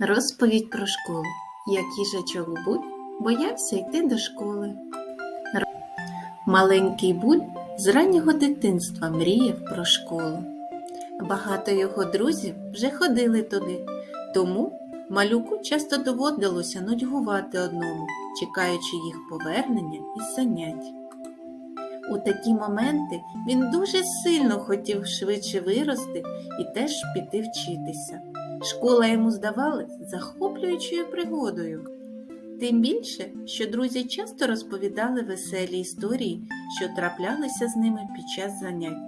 Розповідь про школу. Як їжачок Буль боявся йти до школи. Маленький Буль з раннього дитинства мріяв про школу. Багато його друзів вже ходили туди, тому малюку часто доводилося нудьгувати одному, чекаючи їх повернення із занять. У такі моменти він дуже сильно хотів швидше вирости і теж піти вчитися. Школа йому здавалась захоплюючою пригодою. Тим більше, що друзі часто розповідали веселі історії, що траплялися з ними під час занять.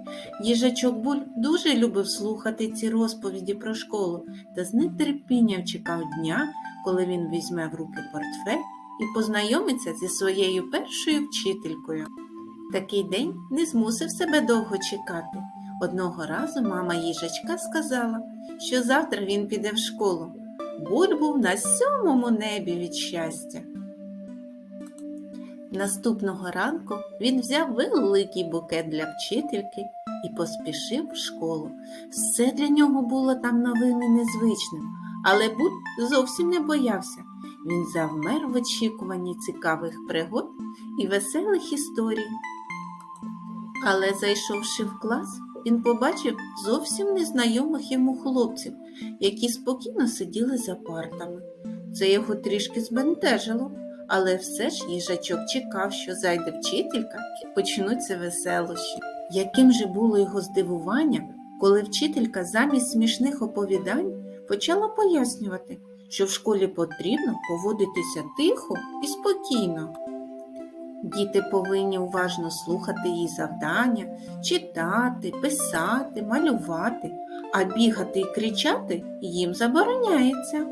Їжачок Буль дуже любив слухати ці розповіді про школу та з нетерпінням чекав дня, коли він візьме в руки портфель і познайомиться зі своєю першою вчителькою. Такий день не змусив себе довго чекати. Одного разу мама їжачка сказала, що завтра він піде в школу. Буль був на сьомому небі від щастя. Наступного ранку він взяв великий букет для вчительки і поспішив в школу. Все для нього було там новим і незвичним, але Буль зовсім не боявся. Він завмер в очікуванні цікавих пригод і веселих історій. Але, зайшовши в клас, він побачив зовсім незнайомих йому хлопців, які спокійно сиділи за партами. Це його трішки збентежило, але все ж їжачок чекав, що зайде вчителька і почнуться веселощі. Яким же було його здивування, коли вчителька замість смішних оповідань почала пояснювати, що в школі потрібно поводитися тихо і спокійно. Діти повинні уважно слухати її завдання, читати, писати, малювати, а бігати і кричати їм забороняється.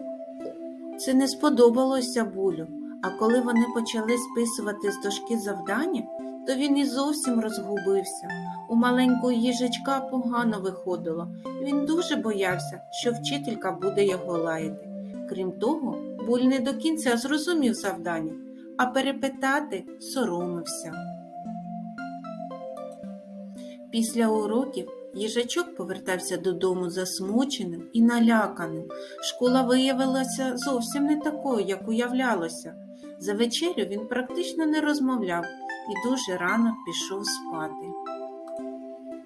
Це не сподобалося булю, а коли вони почали списувати з дошки завдання, то він і зовсім розгубився. У маленького їжачка погано виходило. Він дуже боявся, що вчителька буде його лаяти. Крім того, буль не до кінця зрозумів завдання а перепитати соромився. Після уроків їжачок повертався додому засмученим і наляканим. Школа виявилася зовсім не такою, як уявлялося. За вечерю він практично не розмовляв і дуже рано пішов спати.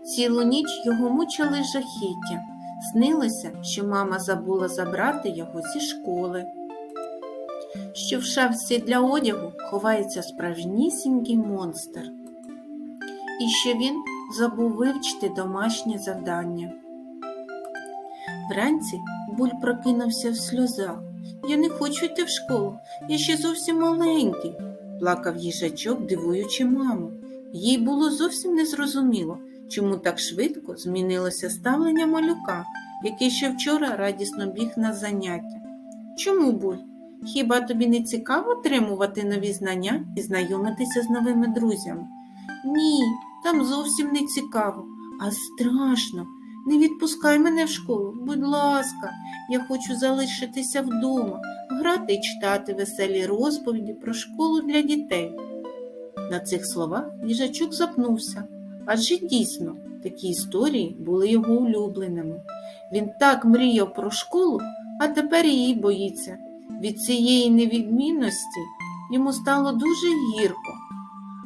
Цілу ніч його мучили жахіття. Снилося, що мама забула забрати його зі школи що в шафці для одягу ховається справжнісінький монстр, і що він забув вивчити домашнє завдання. Вранці буль прокинувся в сльозах. Я не хочу йти в школу, я ще зовсім маленький, плакав їжачок, дивуючи маму. Їй було зовсім незрозуміло, чому так швидко змінилося ставлення малюка, який ще вчора радісно біг на заняття. Чому буль? Хіба тобі не цікаво отримувати нові знання і знайомитися з новими друзями? Ні, там зовсім не цікаво, а страшно. Не відпускай мене в школу, будь ласка, я хочу залишитися вдома, грати і читати веселі розповіді про школу для дітей. На цих словах їжачок запнувся, адже дійсно такі історії були його улюбленими. Він так мріяв про школу, а тепер її боїться. Від цієї невідмінності йому стало дуже гірко.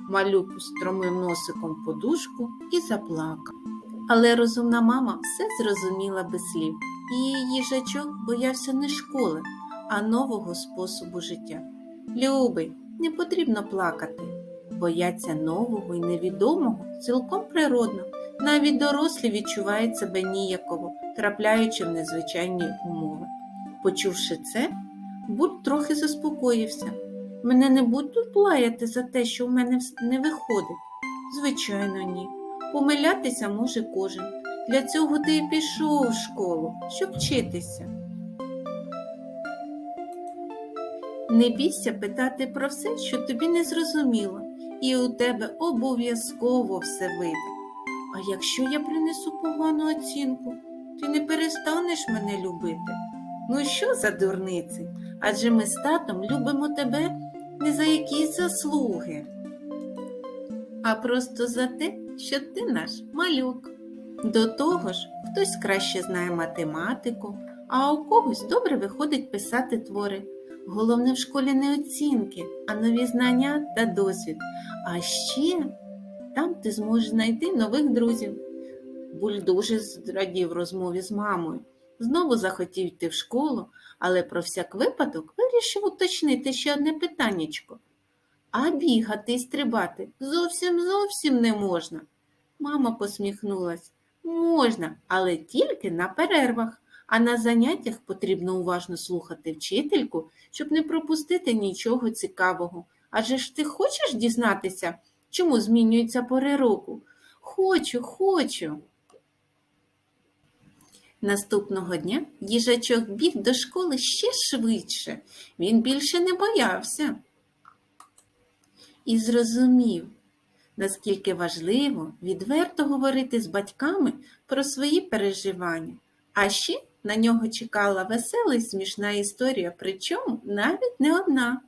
Малюк стромив носиком подушку і заплакав. Але розумна мама все зрозуміла без слів. Її їжачок боявся не школи, а нового способу життя. Любий, не потрібно плакати. Бояться нового і невідомого цілком природно. Навіть дорослі відчувають себе ніяково, трапляючи в незвичайні умови. Почувши це, Буль трохи заспокоївся. Мене не будуть лаяти за те, що в мене не виходить. Звичайно, ні. Помилятися може кожен. Для цього ти і пішов в школу, щоб вчитися. Не бійся питати про все, що тобі не зрозуміло, і у тебе обов'язково все вийде. А якщо я принесу погану оцінку, ти не перестанеш мене любити. Ну що за дурниці? Адже ми з татом любимо тебе не за якісь заслуги, а просто за те, що ти наш малюк. До того ж, хтось краще знає математику, а у когось добре виходить писати твори. Головне в школі не оцінки, а нові знання та досвід. А ще там ти зможеш знайти нових друзів. Буль дуже зрадів розмові з мамою. Знову захотів йти в школу, але про всяк випадок вирішив уточнити ще одне питаннячко. А бігати й стрибати зовсім зовсім не можна. Мама посміхнулась. Можна, але тільки на перервах, а на заняттях потрібно уважно слухати вчительку, щоб не пропустити нічого цікавого. Адже ж ти хочеш дізнатися, чому змінюються пори року? Хочу, хочу. Наступного дня їжачок біг до школи ще швидше. Він більше не боявся. І зрозумів, наскільки важливо відверто говорити з батьками про свої переживання. А ще на нього чекала весела й смішна історія, причому навіть не одна.